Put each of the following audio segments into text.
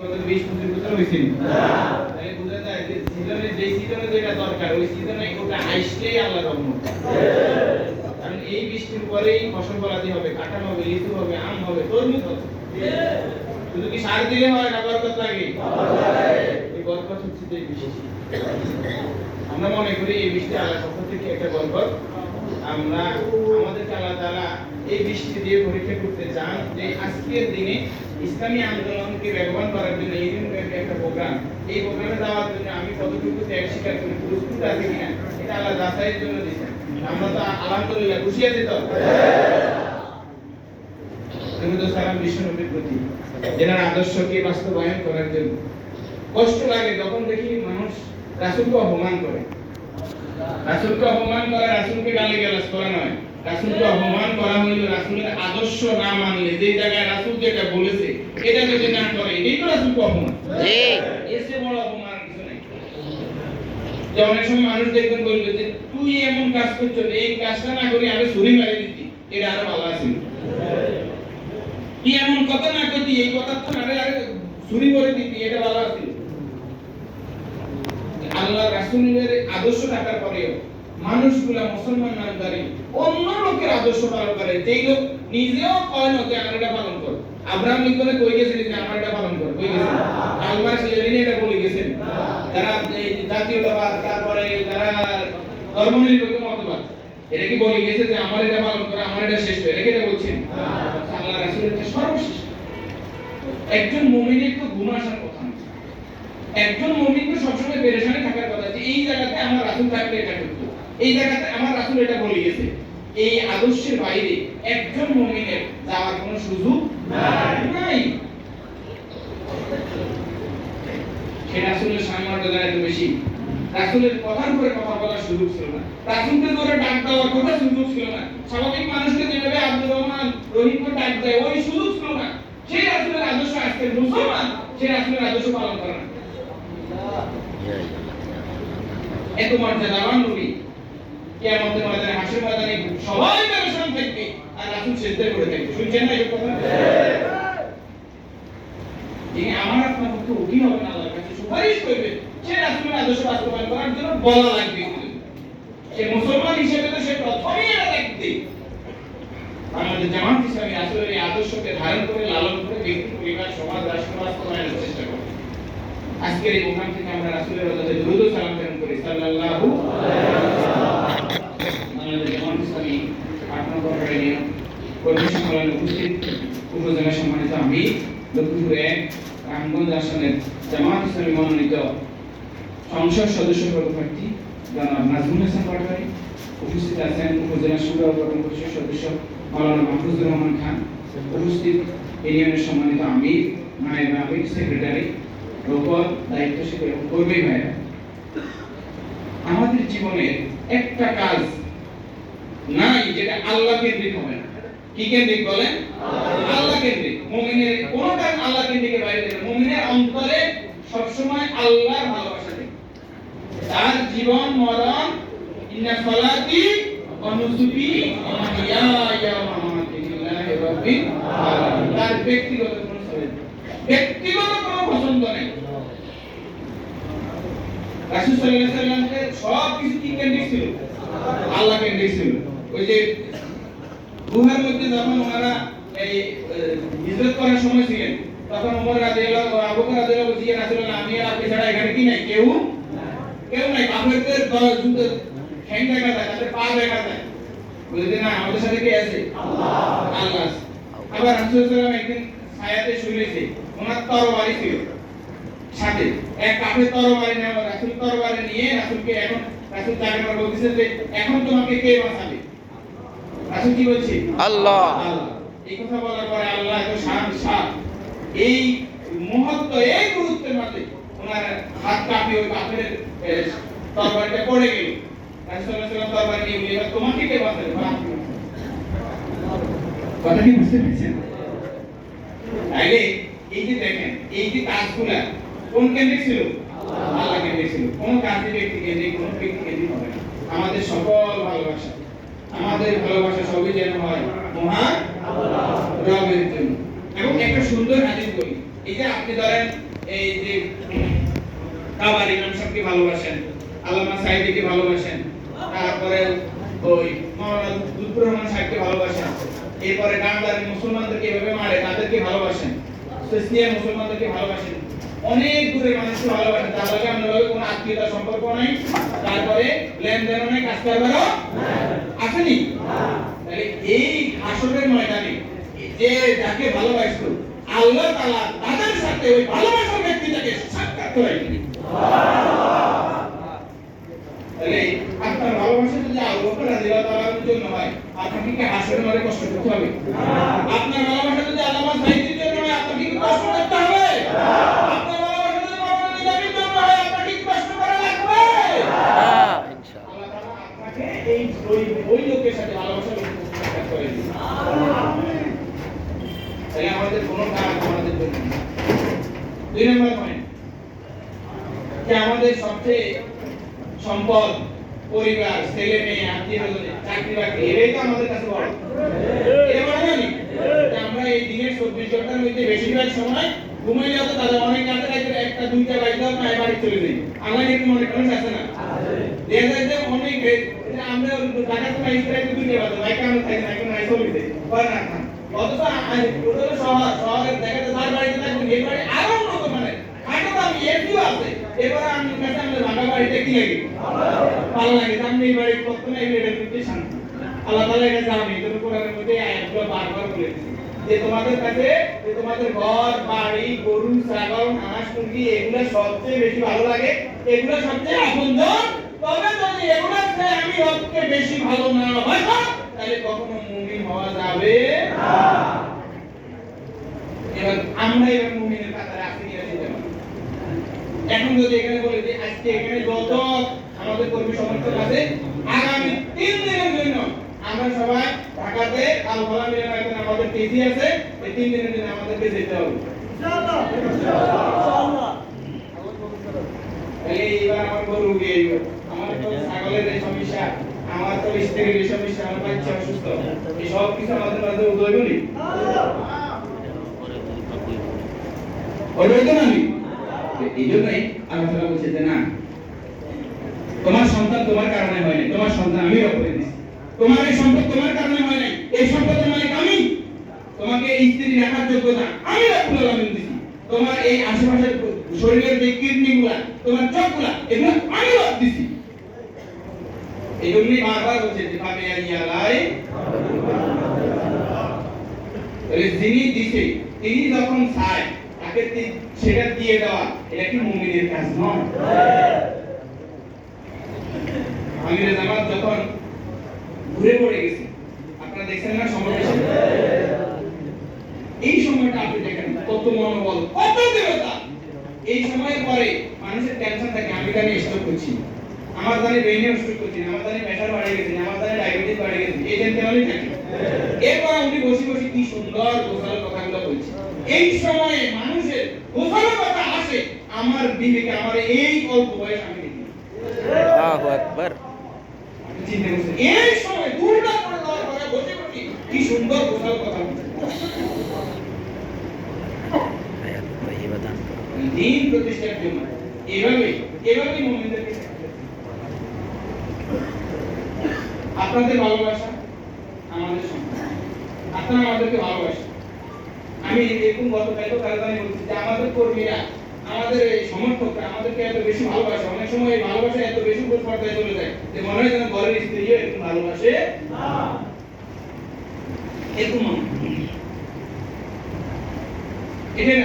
গত বিশ পঁচিশ বছর হয়েছে তাহলে বোঝা যায় যে সিজনে যে সিজনে যেটা দরকার ওই সিজনে ওটা আসলেই আল্লাহ রহমত। কারণ এই বৃষ্টির পরেই ফসল ফলাতে হবে কাঁঠাল হবে লিচু হবে আম হবে তরমুজ হবে। শুধু কি সার দিলে হয় না বরকত লাগে? এই বরকত হচ্ছে এই বৃষ্টি। আমরা মনে করি এই বৃষ্টি আল্লাহর পক্ষ থেকে একটা বরকত। আমরা আমাদেরকে আল্লাহ তাআলা এই বৃষ্টি দিয়ে পরীক্ষা করতে চান যে আজকের দিনে ইসলামী আন্দোলনকে ব্যবহার করার জন্য এই দিন একটা প্রোগ্রাম, এই প্রোগ্রামে যাওয়ার জন্য আমি কতটুকু ত্যাগ স্বীকার করি, প্রস্তুত আছে কিনা, এটা আল্লাহ যাচাইয়ের জন্য দিয়েছেন। আমরা তো আলহামদুলিল্লাহ খুশি আছি তো? তুমি তো বিশ্ব প্রতি, যেনার আদর্শকে বাস্তবায়ন করার জন্য। কষ্ট লাগে যখন দেখি মানুষ রাসূলকে অপমান করে। রাসূলকে অপমান করা, রাসূলকে গালি করা নয়। রাসূলকে অপমান করা হইল রাসূলের আদর্শ না মানলে যে জায়গায় রাসূল যেটা বলেছে এটা যদি না করে এটাই তো রাসূলকে অপমান। চেয়ে বড় অপমান কিছু নাই। যে অনেক সময় মানুষ দেখবেন বলবে যে তুই এমন কাজ করছ এই কাজটা না করে আমি ছুরি মারি দিতি এটা আরও ভালো আছিল কি এমন কথা না করতি এই কথা তো আরে আরে ছুরি করে দিতি এটা ভালো আছিল আল্লাহ রাসূলের আদর্শ থাকার পরেও মানুষগুলা মুসলমান নামদারি অন্য লোকের আদর্শ পালন করে। যেই লোক নিজেও কয় না যে আমার এটা পালন কর। আব্রাহাম লিঙ্কনে কই গেছেন যে আমার এটা পালন কর? কই গেছেন আলমার লেনিন এটা বলে গেছেন। এই জাতীয়তাবাদ তারপরে যারা ধর্মনিরপেক্ষ মতবাদ। এটা কি বলে গেছে যে আমার এটা পালন করা, আমার এটা শ্রেষ্ঠ এটা কি এটা বলছেন? আল্লাহ রাসূলের এটা সর্বশ্রেষ্ঠ একজন মুমিনের তো গুণ আসার কথা একজন মুমিন তো সবসময় পেরেশানি থাকার কথা যে এই জায়গাতে আমার রাসূল থাকলে এটা করতো। এই জায়গাতে আমার রাসূল এটা বলে গেছে এই আদর্শের বাইরে একজন মুমিনের যাওয়ার কোনো সুযোগ নাই। সে রাসূলের সম্মানটা এত বেশি। রাসূলের কথার উপরে কথা বলার সুযোগ ছিল না। রাসূলকে ধরে ডাক দেওয়ার কথা সুযোগ ছিল না। স্বাভাবিক মানুষকে যেভাবে আব্দুর রহমান রহিমকে ডাক দেয় ওই সুযোগ ছিল না। সেই রাসূলের আদর্শ আজকে মুসলমান সেই রাসূলের আদর্শ পালন করে না। এত মর্যাদাবান নবী। কিয়ামতের ময়দানে হাসরের ময়দানে সবাই পেরেশান থাকবে। আর রাসূল সেজদা করে থাকবে। শুনছেন না এই কথা? যিনি আমার আপনার পক্ষে উঠি হবেন, আল্লাহর কাছে সুপারিশ করবেন সে রাসূলের আদর্শ বাস্তবায়ন করার জন্য বলা লাগবে। সে মুসলমান হিসেবে তো সে প্রথমেই এটা দেখতে আমাদের জামাত ইসলামী আসলে এই আদর্শকে ধারণ করে, লালন করে ব্যক্তি পরিবার, সমাজ, রাষ্ট্র বাস্তবায়নের চেষ্টা করে আজকের এই প্রোগ্রাম থেকে আমরা রাসূলের দুরূদ ও সালাম প্রেরণ করি। সাল্লাল্লাহু আমাদের জামাত ইসলামী আট কর্মী সম্মেলনে উপস্থিত উপজেলা সম্মানিত আমি লক্ষ্মীপুর রামগঞ্জ আসনের জামাত ইসলামী মনোনীত সংসদ সদস্য পদপ্রার্থী জনাব নাজমুল হাসান পাটোয়ারি। উপস্থিত আছেন উপজেলা সুন্দর গঠন পরিষদ সদস্য মাওলানা মাহফুজুর রহমান খান। উপস্থিত ইউনিয়নের সম্মানিত আমির নায়েব আমির সেক্রেটারি রোপর দায়িত্বশীল এবং কর্মী ভাইরা আমাদের জীবনের একটা কাজ নাই, যেটা আল্লাহ কেন্দ্রিক হবে কি কেন্দ্রিক আল্লাহ কেন্দ্রিক। আল্লাহ কেন্দ্রিকের বাইরে অন্তরে সবসময় আল্লাহর ভালোবাসা তার জীবন, মরণ, ইন্না সালাতি ওয়া নুসুকি ওয়া ওয়া মামাতি লিল্লাহি রাব্বিল আলামিন। তার ব্যক্তিগত কোনো চয়েস ব্যক্তিগত কোনো পছন্দ নেই। রাসূল সাল্লাল্লাহু আলাইহি সাল্লামের সব কিছু কি কেন্দ্রিক ছিল? আল্লাহ কেন্দ্রিক ছিল। গুহার মধ্যে যখন ওনারা এই হিজরত করার সময় ছিলেন, তখন ওমর আবু রাসূলুল্লাহ আমি আর আপনি ছাড়া এখানে কি নাই? কেউ? কেউ নাই কাফেরদের দেখা যায় তাদের পা দেখা যায় না, আমাদের সাথে কে আছে? আল্লাহ। আবার রাসূল সাল্লাল্লাহু একদিন ছায়াতে শুয়েছে ওনার তরবারি ছিল সাথে, এক কাফের তরবারি নেওয়া, রাসূল তরবারি নিয়ে রাসূলকে এখন, রাসূল তাকে বলতেছে যে এখন তোমাকে কে বাঁচাবে? রাসূল কি বলছে আল্লাহ। এই কথা বলার পরে আল্লাহ এত শান শান এই মুহূর্ত এই গুরুত্বের মাঝে ওনার হাত কাঁপে ওই তরবারিটা পড়ে গেল। রাসূল সাল্লাল্লাহু আলাইহি ওয়াসাল্লাম তরবারি নিয়ে বলে তোমাকে কে বাঁচাবে? বা আপনি বাঁচাবেন।" কথা কি বুঝতে পেরেছেন? তাইলে এই যে দেখেন এই যে কাজগুলা কোন ছিল? আল্লাহ। ছিল। কোন কাজে ব্যক্তি কেন্দ্রিক কোন ব্যক্তি কেন্দ্রিক হবে আমাদের সকল আমাদের ভালোবাসা সবই যেন হয়। মহান রবের জন্য। এবং একটা সুন্দর হাদিস বলি। এই যে আপনি ধরেন, এই যে কাবার ইমাম সাহেবকে ভালোবাসেন, আল্লামা সাইদিকে ভালোবাসেন, তারপরে ওই মাওলানা লুৎফুর রহমান সাহেবকে ভালোবাসেন, এরপরে গান্ধারী মুসলমানদেরকে এভাবে মারে, তাদেরকে ভালোবাসেন। ক্রিস্টিয়ান মুসলমানদেরকে ভালোবাসেন। অনেক দূরের মানুষকে ভালোবাসে। তার লগে আপনার লগে কোনো আত্মীয়তা সম্পর্ক নাই। তারপরে লেনদেনও নাই কাজ কারবারও আসেনি তাহলে এই আসরের ময়দানে যে যাকে ভালোবাসতো, আল্লাহ তাআলা তাদের সাথে ওই ভালোবাসার ব্যক্তিটাকে সাক্ষাৎ করাইলেন তাহলে আপনার ভালোবাসা যদি আল্লাহ রাদিয়াল্লাহু তাআলার জন্য হয়, আপনাকে কি হাসরের মাঝে কষ্ট করতে হবে? আপনার ভালোবাসা যদি আল্লামা সাইদির জন্য হয় আপনাকে কি কষ্ট করতে হবে আপনার ভালোবাসা যদি মাওলানা নিজামীর জন্য হয় আপনাকে কি কষ্ট করা লাগবে আল্লাহ তাআলা আপনাকে এই ওই ওই লোকের সাথে ভালোবাসা সাক্ষাৎ করে দিবেন তাহলে আমাদের কোনো কাজ আমাদের জন্য না। দুই নম্বর পয়েন্ট যে আমাদের সবচেয়ে সম্পদ, পরিবার, ছেলে মেয়ে, আত্মীয় চাকরি বাকরি এটাই তো আমাদের কাছে বড়। এটা বড় জানি আমরা এই দিনের চব্বিশ ঘণ্টার মধ্যে বেশিরভাগ সময় ঘুমাইলেও তো তাদের অনেক রাতে রাতে একটা, দুইটা বাড়িতে মায়ের বাড়ি চলে যাই। আমার এরকম অনেক মানুষ আছে না? দেখা যায় যে অনেক আমরা ঢাকা তো মাইস দুইটা বাজে বাইকে আমরা থাকি না, এখন নাই চলিতে হয় না অথচ ওটা তো শহর শহরের দেখা যায় তার বাড়িতে থাকবেন এই বাড়ি আরও উন্নত মানের খাটো দাম এটিও আছে এবার আমি কাছে আমাদের ভাঙা বাড়িতে কি লাগে ভালো লাগে আমি এই বাড়ি প্রথমে এই বাড়িতে ঢুকতে শান্তি আল্লাহ তাআলা এটা জানে তুমি কোরআনের মধ্যে আয়াতগুলো বারবার বলে দিয়েছে যে তোমাদের কাছে, যে তোমাদের ঘর, বাড়ি, গরু, ছাগল, হাঁস, মুরগি, এগুলো সবচেয়ে বেশি ভালো লাগে, এগুলো সবচেয়ে আপনজন তবে যদি এগুলোর চেয়ে আমি রবকে বেশি ভালো না বাসা তাহলে কখনো মুমিন হওয়া যাবে এবার আমরা এবার মুমিনের কাতারে আসি। এখন যদি এখানে বলে যে, আজকে এখানে যত আমাদের কর্মী সমর্থক আছে। আগামী তিন দিনের জন্য আমরা সবাই ঢাকাতে আলফালা মিলন এখন আমাদের কেজি আছে। এই তিন দিনের জন্য আমাদেরকে যেতে হবে। আমার গরু আমার তো ছাগলের এই সমস্যা, আমার তো স্ত্রীর এই সমস্যা, আমার বাচ্চা অসুস্থ। এই সব কিছু আমাদের মাঝে উদয় ওইটাই তো না আমি এই জন্যই আলোচনা বলছে না তোমার সন্তান তোমার কারণে হয়নি তোমার সন্তান আমি করে দিছি। তোমার এই সম্পদ তোমার কারণে হয় নাই। এই সম্পদের মালিক আমি, তোমাকে এই স্ত্রী রাখার যোগ্যতা আমি রাখুল আলমিন দিছি তোমার এই আশেপাশের শরীরের যে কিডনি গুলা তোমার চোখগুলা এগুলো আমি রব দিছি। এই বারবার বলছে যে ভাবে ইয়ালাই যিনি দিছে, তিনি যখন চায়, তাকে সেটা দিয়ে দেওয়া, এটা কি মুমিনের কাজ নয়? আমিরে জামাত যখন ঘুরে পড়ে গেছে, আপনারা দেখছেন না সমাবেশে? এই সময়টা আপনি দেখেন, কত মনোবল, কত দৃঢ়তা। এই সময়ের পরে মানুষের টেনশন থাকে, আমি জানি স্ট্রোক করছি। আমার জানি ব্রেনে স্ট্রোক করছি, আমার জানি প্রেশার বাড়ে গেছে, আমার জানি ডায়াবেটিস বাড়ে গেছে, এই টেনশন হলেই থাকে। এরপর উনি বসে বসে কি সুন্দর গোছালো কথাগুলো বলছে। এই সময়ে মানুষের গোছালো কথা আসে, আমার বিবেকে, আমার এই অল্প বয়স আমি দেখি। আল্লাহু আকবার। চিন্তা এই সময় দুর্গা করে বসে বসে কি সুন্দর গোছালো কথা দান প্রতিষ্ঠার জন্য। এভাবে আপনাদের ভালোবাসা আমাদের সম্পদ আপনারা আমাদেরকে ভালোবাসেন। আমি এরকম গতকালও কারণে বলছি যে আমাদের কর্মীরা আমাদের এই সমর্থকরা আমাদেরকে এত বেশি ভালোবাসে। অনেক সময় এই ভালোবাসা এত বেশি উপর পর্যায়ে চলে যায় যে মনে হয় যেন ঘরের স্ত্রীও এরকম ভালোবাসে। এটাই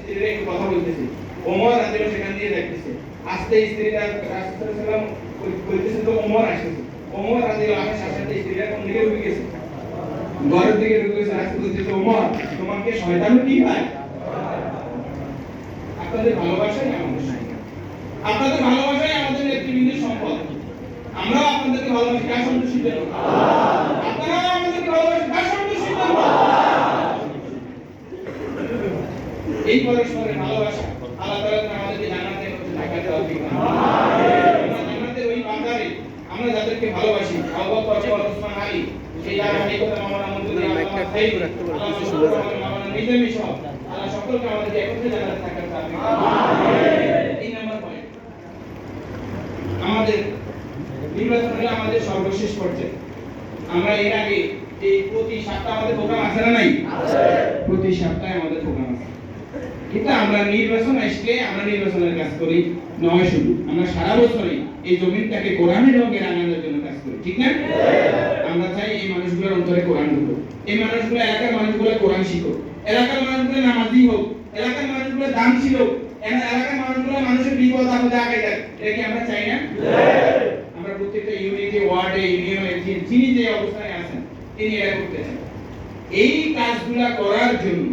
স্ত্রীরা একটু কথা বলতেছে। ওমর সেখান দিয়ে দেখতেছে। আস্তে স্ত্রীরা রাসূল তো ওমর আসতেছে। ওমর আনহু সাথে স্ত্রীরা কোন দিকে ঢুকে গেছে? ঘরের দিকে ঢুকে গেছে। রাসূল বলতেছে, ওমর, তোমাকে শয়তান কি ভাই? আপনাদের ভালোবাসাই আমাদের আপনাদের ভালোবাসাই আমাদের নেতৃবৃন্দের সম্পদ। আমরাও আপনাদেরকে ভালোবাসি। কার সন্তুষ্টির জন্য আপনারাও আমাদেরকে ভালোবাসেন। কার সন্তুষ্টির জন্য এই পরস্পরের ভালোবাসা আল্লাহ তাআলা আমাদেরকে থাকার তৌফিক দান করুন। আমরা জান্নাতের ওই বাজারে আমরা যাদেরকে ভালোবাসি আবু বকর ওসমান আলী সেই এই কথা মাওলানা মুহাম্মদ আল্লাহ সাইদ আল্লাহ সুবহানাহু ওয়া তাআলা নিজামী সহ আল্লাহ সকলকে আমাদের একত্রে জানাতে থাকার এই নাম্বার পয়েন্ট আমাদের নির্বাচন হলো আমাদের সর্বশেষ পর্যায়ে। আমরা এর আগে এই প্রতি সপ্তাহে আমাদের প্রোগ্রাম আছে না নাই? প্রতি সপ্তাহে আমাদের প্রোগ্রাম আছে। কিন্তু আমরা নির্বাচন আসলে আমরা নির্বাচনের কাজ করি নয় শুধু আমরা সারা বছরই এই জমিনটাকে কোরআনের রঙে রাঙানোর জন্য কাজ করি ঠিক না? আমরা চাই এই মানুষগুলোর অন্তরে কোরআন ঢুকুক। এই মানুষগুলো এলাকার মানুষগুলো কোরআন শিখুক। এলাকার মানুষগুলো নামাজি হোক, এলাকার মানুষগুলো দান ছিল এলাকার মানুষগুলো মানুষের বিপদ আপদে আগে যাক। এটা কি আমরা চাই না? আমরা প্রত্যেকটা ইউনিটে, ওয়ার্ডে, ইউনিয়নে যিনি যে অবস্থায় আছেন, তিনি এটা করতেছেন এই কাজগুলা করার জন্য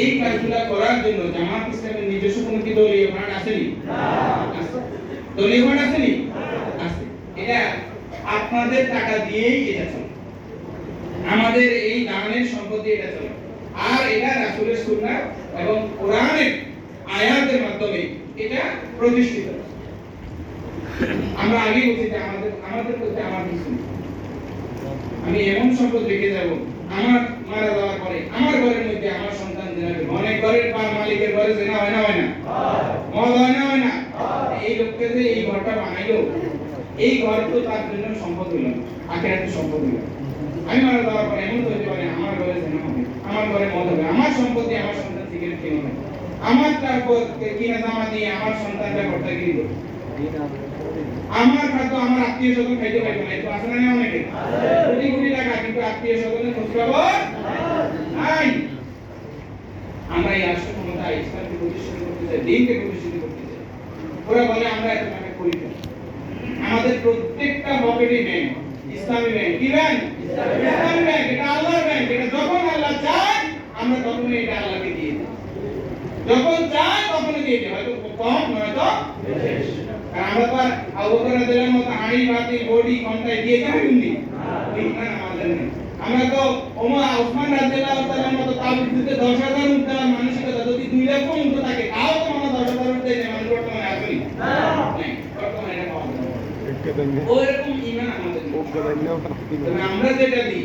এই কাজগুলা করার জন্য জামাত ইসলামের নিজস্ব কোনো কি দলীয় ফান্ড আসেনি। দলীয় ফান্ড আসেনি? আছে এটা আপনাদের টাকা দিয়েই এটা চলে। আমাদের এই দানের সম্পত্তি এটা চলে। আর এটা রাসূলের সুন্নাহ এবং কোরআনের আয়াতের মাধ্যমে এটা প্রতিষ্ঠিত। আমরা আগেই বলছি যে আমাদের আমাদের প্রতি আমার কিছু আমি এমন সম্পদ রেখে যাব আমার মারা যাওয়ার পরে আমার ঘরের মধ্যে আমার সন্তান জেনা করবে অনেক ঘরের পা- মালিকের ঘরে জেনা হয় না হয় না? মদ হয় না হয় না? এই লোককে যে এই ঘরটা বানাইলো এই ঘর তো তার জন্য সম্পদ হইল না আখেরাতে সম্পদ হইল আমি মারা যাওয়ার পরে এমন তো হতে পারে আমার ঘরে জেনা হবে, আমার ঘরে মদ হবে, আমার সম্পত্তি আমার সন্তান সিগারেট কিনে হবে আমার তারপর কিনা জামা দিয়ে আমার সন্তানটা কিনে দেবে। আমার খাদ্য আমার আত্মীয় স্বজন খাইতে পারবে না একটু আসলে না অনেকে কোটি কোটি টাকা, কিন্তু আত্মীয় স্বজনের খোঁজ খবর নাই। আমরা এই রাষ্ট্র ক্ষমতা ইসলামকে প্রতিষ্ঠিত করতে চাই, দিনকে প্রতিষ্ঠিত করতে চাই। ওরা বলে, আমরা এত টাকা পকেটে ব্যাংক ইসলামী ব্যাংক কি ব্যাংক ইসলামী ব্যাংক এটা আল্লাহর ব্যাংক এটা যখন আল্লাহ চায়, আমরা তখনই এটা আল্লাহকে দিয়ে দিই। যখন চায়, তখনই দিয়ে দিই। হয়তো কম, নয়তো আমরা তো আর আবু বকর রাদিয়াল্লাহু মতো হাঁড়ি, বাতি, বডি, ঘন্টায় দিয়ে যাই নি ঠিক না, আমাদের নেই। আমরা তো ওমর ওসমান রাদিয়াল্লাহু তাআলার মতো তাবিজ দিতে 10000 উঠতে মানসিকতা যদি 2 লাখ উঠতে থাকে, তাও তো আমরা 10000 উঠতে যে মানুষ বর্তমানে আসেনি নাই বর্তমানে এটা পাওয়া যায় না। ওইরকম ঈমান আমাদের আমরা যেটা দিই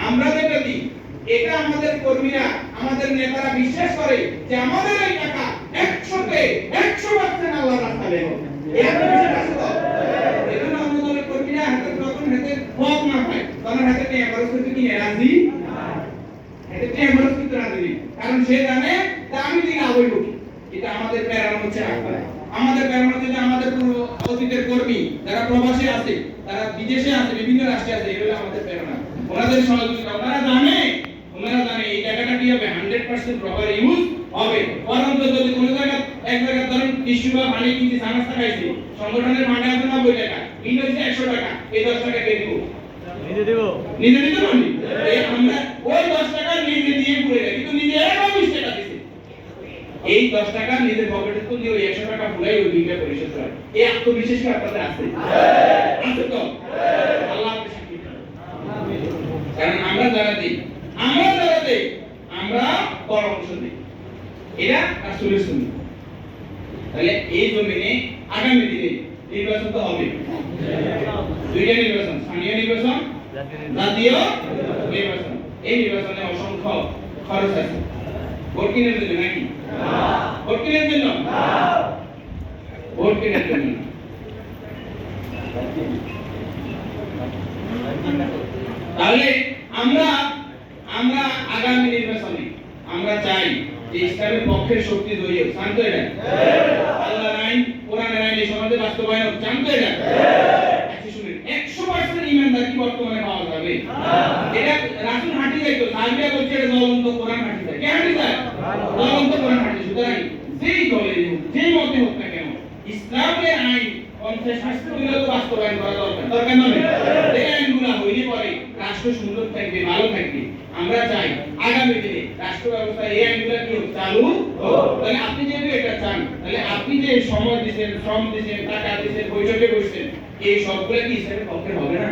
আমরা যেটা দিই এটা আমাদের কর্মীরা আমাদের নেতারা বিশ্বাস করে যে আমাদের এই টাকা একশোতে একশো পার্সেন্ট আল্লাহ রাস্তায় দেব এই একটা বিষয় আছে তো? এজন্য আমাদের কর্মীরা হাতে যখন হাতে হক না পায় তখন হাতে টেয়া খরচ করতে রাজি? হাতে টেয়া খরচ রাজি কারণ সে জানে যে আমি দিকে আবই ঢুকি এটা আমাদের প্রেরণা হচ্ছে আমাদের হচ্ছে যে আমাদের পূর্ব অতীতের কর্মী যারা প্রবাসে আছে তারা বিদেশে আছে বিভিন্ন রাষ্ট্রে আছে এগুলো আমাদের প্রেরণা। ওনাদের সহযোগিতা ওনারা জানে ওনারা জানে এই টাকাটা কি হবে? হান্ড্রেড পার্সেন্ট প্রপার ইউজ হবে। পরন্ত যদি কোনো জায়গা এক জায়গা ধরেন টিস্যু বা পানি কিনতে সানাস্তা খাইছে সংগঠনের মাঠে আছে নব্বই টাকা কিনে হচ্ছে একশো টাকা এই দশ টাকা কে দিব। নিজে দিব? নিজে দিতে পারি এই আমরা ওই দশ টাকা নিজে দিয়ে পুরে কিন্তু নিজে দিছে এই দশ টাকা নিজের পকেটে তো দিয়ে ওই একশো টাকা পুরাই ওই বিলটা পরিশোধ করে। এই আত্মবিশ্বাস কি আপনাদের আছে? আছে তো? আল্লাহ। কারণ আমরা যারা দিই আমরা যারা দিই আমরা অংশ দিই। এরা আসলে শুনি তাহলে এই জমিনে আগামী দিনে নির্বাচন তো হবে। দুইটা নির্বাচন, স্থানীয় নির্বাচন, জাতীয় নির্বাচন। এই নির্বাচনে অসংখ্য খরচ আছে ভোট কেনার জন্য নাকি ভোট কেনার জন্য ভোট কেনার জন্য না। তাহলে আমরা আমরা আগামী নির্বাচনে আমরা চাই যে ইসলামের পক্ষের শক্তি তৈরি হোক শান্ত এটা? আল্লাহর আইন কোরআনের আইন এই সমাজে বাস্তবায়ন হোক। শান্ত এটা? আচ্ছা একশো পার্সেন্ট ইমানদার কি বর্তমানে পাওয়া যাবে। এটা রাসুল হাঁটি যাইতো সাহাবিয়া বলছে এটা জ্বলন্ত কোরআন হাঁটি যায় কে হাঁটি যায় জ্বলন্ত কোরআন হাঁটি সুতরাং যেই দলে হোক যেই মতে হোক না কেন ইসলামের আইন পঞ্চাশ শাস্ত্রগুলো তো বাস্তবায়ন করা দরকার। দরকার নয় এই আইনগুলো হইলে পরে রাষ্ট্র সুন্দর থাকবে ভালো থাকবে আমরা চাই আগামী দিনে রাষ্ট্র ব্যবস্থা এই আইনগুলো কি চালু তাহলে আপনি যেহেতু এটা চান তাহলে আপনি যে সময় দিচ্ছেন শ্রম দিচ্ছেন টাকা দিচ্ছেন বৈঠকে বসছেন এই সবগুলো কি ইসলামের পক্ষে হবে না?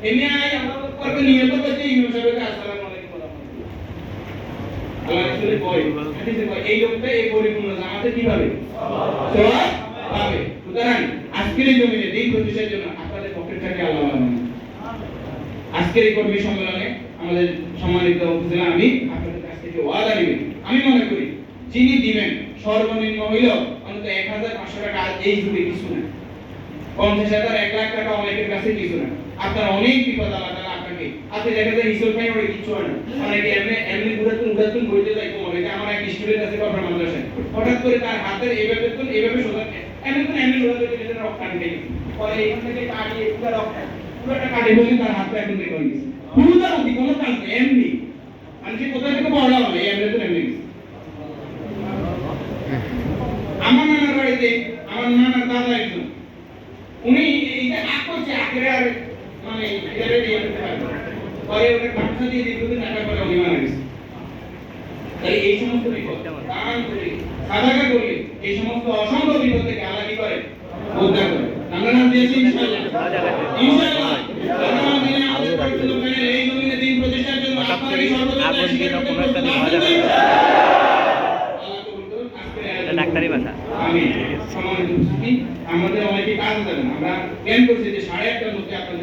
এমনি আই, আবার করবে, নিয়ত করছে, ইমাম সাহেবকে আসসালামু আলাইকুম আল্লাহ রাসূলের কয়, হাদিসে কয়, এই লোকটা এই পরিপূর্ণ জামাতে কি পাবে? সওয়াব পাবে। সুতরাং আজকের এই জমিনে দিন প্রতিষ্ঠার জন্য আপনাদের পক্ষে থাকে আল্লাহ আল্লাহ। আজকের এই কর্মী সম্মেলনে আমাদের সম্মানিত উপজেলা আমি আপনাদের কাছ থেকে ওয়াদা নিবেন আমি মনে করি যিনি দিবেন সর্বনিম্ন হইল অন্তত এক হাজার পাঁচশো টাকা এই যুগে কিছু না পঞ্চাশ হাজার এক লাখ টাকা অনেকের কাছে কিছু না আপনার অনেক বিপদ আল্লাহ আপনাকে আপনি দেখা যায় হিসেব খাই অনেক কিছু হয় না। অনেকে এমনি এমনি ঘুরাতুন ঘুরাতুন বইতে যাই? কমে যে আমার এক স্টুডেন্ট আছে কখন মাদ্রাসায় হঠাৎ করে তার হাতের এভাবে তুন এভাবে সোজা এমনি তুন এমনি ঘুরা ধরে নিজের রক্ত কাটে গেছে পরে এখান থেকে কাটিয়ে পুরো রক্ত পুরোটা কাটে বলি তার হাতটা একদম বের হয়ে গেছে পুরোটা অতি কোনো কাজ এমনি। আমি কোথায় থেকে বড় হবে? এমনি তো এমনি গেছে আমার নানার বাড়িতে আমার নানার দাদা একজন উনি এই যে আগ করছে আখের আর মানে এটারে দিয়ে দিতে পারবে পরে দিয়ে দীর্ঘদিন টাকা করে উনি মারা গেছে। তাই এই সমস্ত বিপদ সাদাকা করলে এই সমস্ত অসংখ্য বিপদ থেকে আল্লাহ কি করে? উদ্ধার করে। আমরা নাম দিয়েছি ইনশাআল্লাহ। ইনশাআল্লাহ। এই জমিনে দিন প্রতিষ্ঠার জন্য আপনাদের করুন আয়োজন। ডাক্তারি ভাষা। আমাদের অনেকে কাজ দেবেন আমরা প্ল্যান করছি যে সাড়ে আটটার মধ্যে দেবো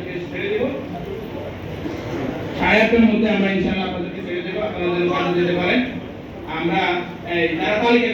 আটটার মধ্যে আমরা ইনশাআল্লাহ আপনাদেরকে ছেড়ে দেবো কাজে যেতে পারেন। আমরা এই, যারা তালিকা